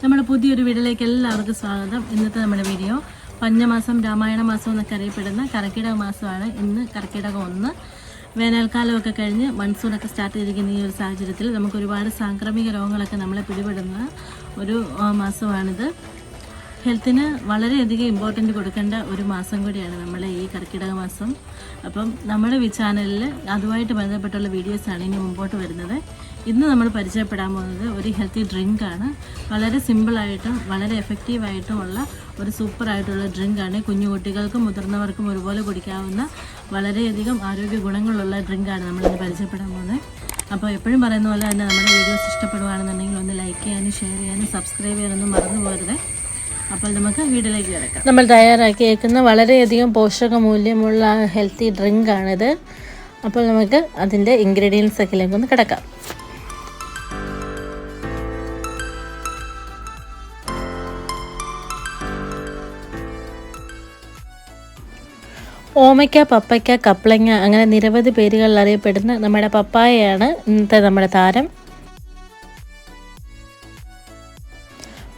നമ്മുടെ പുതിയൊരു വീഡിയോയിലേക്ക് എല്ലാവർക്കും സ്വാഗതം. ഇന്നത്തെ നമ്മുടെ വീഡിയോ പഞ്ഞമാസം രാമായണ മാസം എന്നൊക്കെ അറിയപ്പെടുന്ന കർക്കിടക മാസമാണ്. ഇന്ന് കർക്കിടകം ഒന്ന്. വേനൽക്കാലമൊക്കെ കഴിഞ്ഞ് മൺസൂണൊക്കെ സ്റ്റാർട്ട് ചെയ്തിരിക്കുന്ന ഈ ഒരു സാഹചര്യത്തിൽ നമുക്ക് ഒരുപാട് സാംക്രമിക രോഗങ്ങളൊക്കെ നമ്മളെ പിടിപെടുന്ന ഒരു മാസമാണിത്. ഹെൽത്തിന് വളരെയധികം ഇമ്പോർട്ടന്റ് കൊടുക്കേണ്ട ഒരു മാസം കൂടിയാണ് നമ്മളെ ഈ കർക്കിടക മാസം. അപ്പം നമ്മുടെ ഈ ചാനലിൽ അതുമായിട്ട് ബന്ധപ്പെട്ടുള്ള വീഡിയോസാണ് ഇനി മുമ്പോട്ട് വരുന്നത്. ഇന്ന് നമ്മൾ പരിചയപ്പെടാൻ പോകുന്നത് ഒരു ഹെൽത്തി ഡ്രിങ്കാണ് വളരെ സിമ്പിളായിട്ടും വളരെ എഫക്റ്റീവായിട്ടും ഉള്ള ഒരു സൂപ്പറായിട്ടുള്ള ഡ്രിങ്കാണ് കുഞ്ഞു കുട്ടികൾക്കും മുതിർന്നവർക്കും ഒരുപോലെ കുടിക്കാവുന്ന വളരെയധികം ആരോഗ്യ ഗുണങ്ങളുള്ള ഡ്രിങ്കാണ് നമ്മളിന്ന് പരിചയപ്പെടാൻ പോകുന്നത്. അപ്പോൾ എപ്പോഴും പറയുന്ന പോലെ തന്നെ നമ്മുടെ വീഡിയോസ് ഇഷ്ടപ്പെടുകയാണെന്നുണ്ടെങ്കിൽ ഒന്ന് ലൈക്ക് ചെയ്യാനും ഷെയർ ചെയ്യാനും സബ്സ്ക്രൈബ് ചെയ്യാനൊന്നും മറന്നു പോകരുത്. അപ്പോൾ നമുക്ക് വീട്ടിലേക്ക് കിടക്കാം. നമ്മൾ തയ്യാറാക്കിയേക്കുന്ന വളരെയധികം പോഷകമൂല്യമുള്ള ഹെൽത്തി ഡ്രിങ്ക് ആണിത്. അപ്പോൾ നമുക്ക് അതിന്റെ ഇൻഗ്രീഡിയൻസ് ഒക്കെ ഒന്ന് കിടക്കാം. ഓമയ്ക്ക പപ്പയ്ക്ക കപ്ലങ്ങ അങ്ങനെ നിരവധി പേരുകളിൽ അറിയപ്പെടുന്ന നമ്മുടെ പപ്പായയാണ് ഇന്നത്തെ നമ്മുടെ താരം.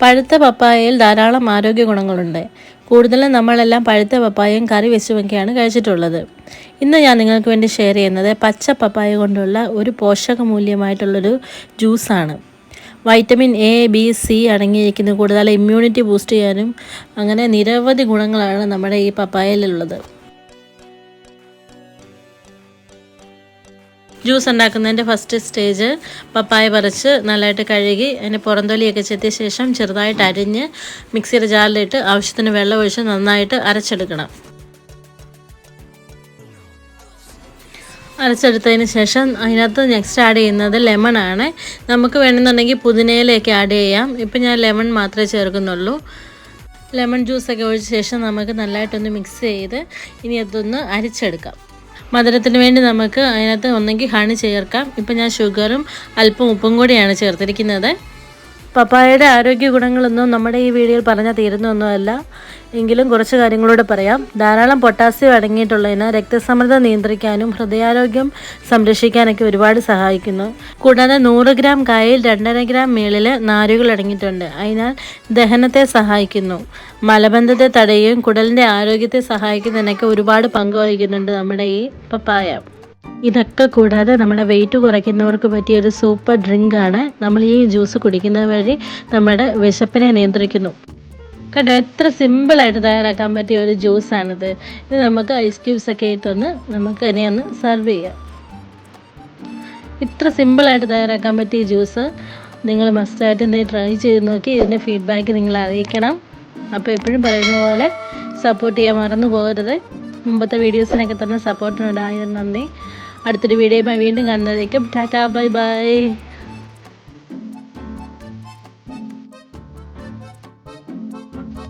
പഴുത്ത പപ്പായയിൽ ധാരാളം ആരോഗ്യ ഗുണങ്ങളുണ്ട്. കൂടുതലും നമ്മളെല്ലാം പഴുത്ത പപ്പായയും കറി വെച്ചുമൊക്കെയാണ് കഴിച്ചിട്ടുള്ളത്. ഇന്ന് ഞാൻ നിങ്ങൾക്ക് വേണ്ടി ഷെയർ ചെയ്യുന്നത് പച്ച പപ്പായ കൊണ്ടുള്ള ഒരു പോഷകമൂല്യമായിട്ടുള്ളൊരു ജ്യൂസാണ് വൈറ്റമിൻ എ ബി സി അടങ്ങിയിരിക്കുന്ന കൂടുതൽ ഇമ്മ്യൂണിറ്റി ബൂസ്റ്റ് ചെയ്യാനും അങ്ങനെ നിരവധി ഗുണങ്ങളാണ് നമ്മുടെ ഈ പപ്പായയിലുള്ളത്. ജ്യൂസ് ഉണ്ടാക്കുന്നതിന്റെ ഫസ്റ്റ് സ്റ്റേജ് പപ്പായ പറിച്ച് നല്ലതായിട്ട് കഴുകി അതിന്റെ പുറന്തൊലിയൊക്കെ ചെത്തിയ ശേഷം ചെറുതായിട്ട് അരിഞ്ഞ് മിക്സിയുടെ ജാറിലിട്ട് ആവശ്യത്തിന് വെള്ളം ഒഴിച്ച് നന്നായിട്ട് അരച്ചെടുക്കണം. അരച്ചെടുത്തതിന് ശേഷം അതിനകത്ത് നെക്സ്റ്റ് ആഡ് ചെയ്യുന്നത് ലെമൺ ആണ്. നമുക്ക് വേണമെന്നുണ്ടെങ്കിൽ പുതിനയിലേക്ക് ആഡ് ചെയ്യാം. ഇപ്പം ഞാൻ ലെമൺ മാത്രമേ ചേർക്കുന്നുള്ളൂ. ലെമൺ ജ്യൂസൊക്കെ ഒഴിച്ച ശേഷം നമുക്ക് നല്ലതായിട്ടൊന്ന് മിക്സ് ചെയ്ത് ഇനി അതൊന്ന് അരിച്ചെടുക്കാം. മധുരത്തിന് വേണ്ടി നമുക്ക് അതിനകത്ത് ഒന്നെങ്കിൽ ഹണി ചേർക്കാം. ഇപ്പം ഞാൻ ഷുഗറും അല്പം ഉപ്പും കൂടിയാണ് ചേർത്തിരിക്കുന്നത്. പപ്പായയുടെ ആരോഗ്യ ഗുണങ്ങളൊന്നും നമ്മുടെ ഈ വീഡിയോയിൽ പറഞ്ഞാൽ തീരുന്നൊന്നുമല്ല. എങ്കിലും കുറച്ച് കാര്യങ്ങളോട് പറയാം. ധാരാളം പൊട്ടാസ്യം അടങ്ങിയിട്ടുള്ളതിന് രക്തസമ്മർദ്ദം നിയന്ത്രിക്കാനും ഹൃദയാരോഗ്യം സംരക്ഷിക്കാനൊക്കെ ഒരുപാട് സഹായിക്കുന്നു. കൂടാതെ നൂറ് ഗ്രാം കായയിൽ രണ്ടര ഗ്രാം മേളിൽ നാരുകൾ അടങ്ങിയിട്ടുണ്ട്. അതിനാൽ ദഹനത്തെ സഹായിക്കുന്നു. മലബന്ധത്തെ തടയുകയും കുടലിന്റെ ആരോഗ്യത്തെ സഹായിക്കുന്നതിനൊക്കെ ഒരുപാട് പങ്ക് വഹിക്കുന്നുണ്ട് നമ്മുടെ ഈ പപ്പായ. ഇതൊക്കെ കൂടാതെ നമ്മുടെ വെയിറ്റ് കുറയ്ക്കുന്നവർക്ക് പറ്റിയ ഒരു സൂപ്പർ ഡ്രിങ്ക് ആണ്. നമ്മൾ ഈ ജ്യൂസ് കുടിക്കുന്നത് വഴി നമ്മുടെ വിശപ്പിനെ നിയന്ത്രിക്കുന്നു. കണ്ടോ? എത്ര സിമ്പിളായിട്ട് തയ്യാറാക്കാൻ പറ്റിയ ഒരു ജ്യൂസാണിത് ഇത് നമുക്ക് ഐസ് ക്യൂബ്സ് ഒക്കെ ഇട്ടൊന്ന് നമുക്ക് ഇനി ഒന്ന് സെർവ് ചെയ്യാം. ഇത്ര സിമ്പിളായിട്ട് തയ്യാറാക്കാൻ പറ്റിയ ജ്യൂസ് നിങ്ങൾ മസ്റ്റായിട്ട് എന്തെങ്കിലും ട്രൈ ചെയ്ത് നോക്കി. ഇതിന്റെ ഫീഡ്ബാക്ക് നിങ്ങൾ അറിയിക്കണം. അപ്പോൾ എപ്പോഴും പറയുന്ന പോലെ സപ്പോർട്ട് ചെയ്യാൻ മറന്നു പോകരുത്. മുമ്പത്തെ വീഡിയോസിനൊക്കെ തന്നെ സപ്പോർട്ടിനുണ്ടായിരുന്നു നന്ദി. അടുത്തൊരു വീഡിയോയുമായി വീണ്ടും കാണുന്നതായിരിക്കും ടാറ്റാ ബൈ ബൈ.